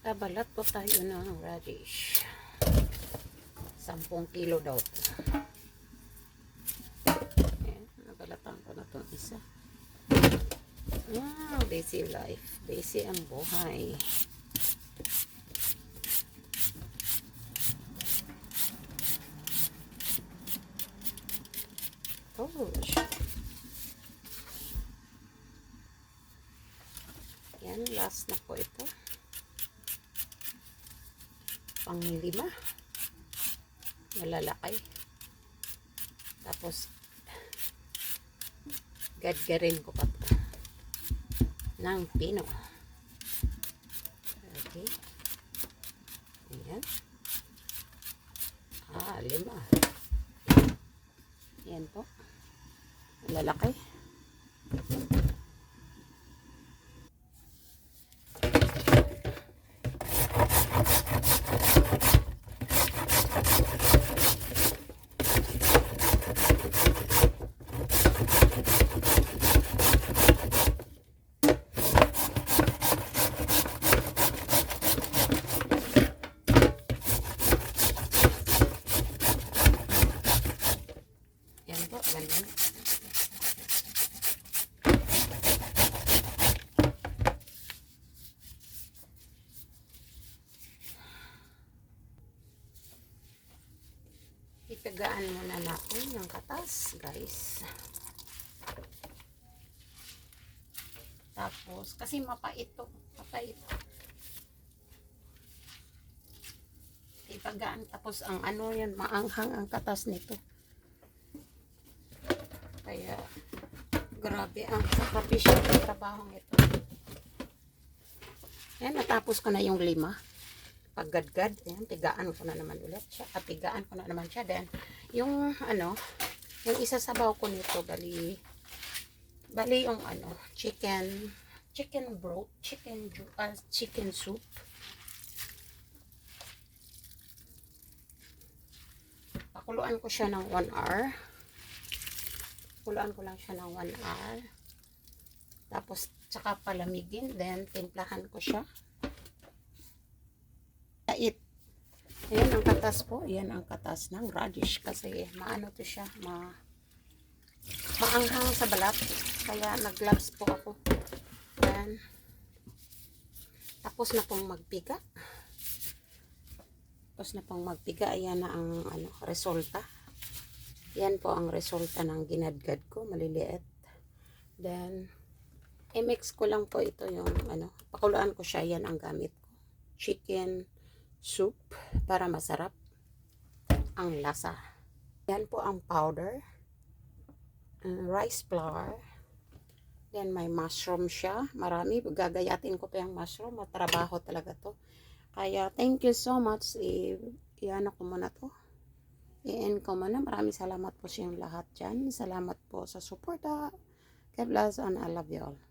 Kabalat po tayo ng radish. 10 kilo daw. to. Ayan, nabalatan ko na itong isa. Wow, busy life. Busy ang buhay. Gosh. Yan, last na po ito. Pang lima. Malalaki. Tapos, gadgarin ko pa. Ng pino. Okay. Ayan. Ah, lima. Ayan po. Malalaki. Yan po, ganyan. Itagaan muna natin yung katas, guys. Tapos, kasi mapait to. Mapait. Itagaan. Tapos, ang ano yan, maanghang ang katas nito. Kaya, grabe ang sakripisyo ng trabaho ito. Yan, natapos ko na yung lima. Paggadgad, ayan, tigaan ko na naman ulit siya. At tigaan ko na naman siya. Then, yung ano, yung isasabaw ko nito, bali, bali yung ano, chicken, chicken broth, chicken, ah, chicken soup. Pakuluan ko siya ng 1 hour. Pakuluan ko lang siya ng 1 hour. Tapos, tsaka palamigin. Then, timplahan ko siya. Tait. Ayan ang katas po. Ayan ang katas ng radish. Kasi, maano to siya. Ma maanghang sa balat. Kaya, nag-gloves po ako. Ayan. Tapos na pong magpiga. Tapos na pong magpiga. Ayan na ang ano, resulta. Yan po ang resulta ng ginadgad ko. Maliliit. Then, i-mix ko lang po ito yung ano, pakuluan ko siya. Yan ang gamit ko. Chicken soup para masarap ang lasa. Yan po ang powder. Uh, rice flour. Then may mushroom siya. Marami. Gagayatin ko pa yung mushroom. Matrabaho talaga to. Kaya thank you so much. I-ano ko muna to. I-end ko muna. Maraming salamat po sa lahat dyan. Salamat po sa suporta. God bless and I love you all.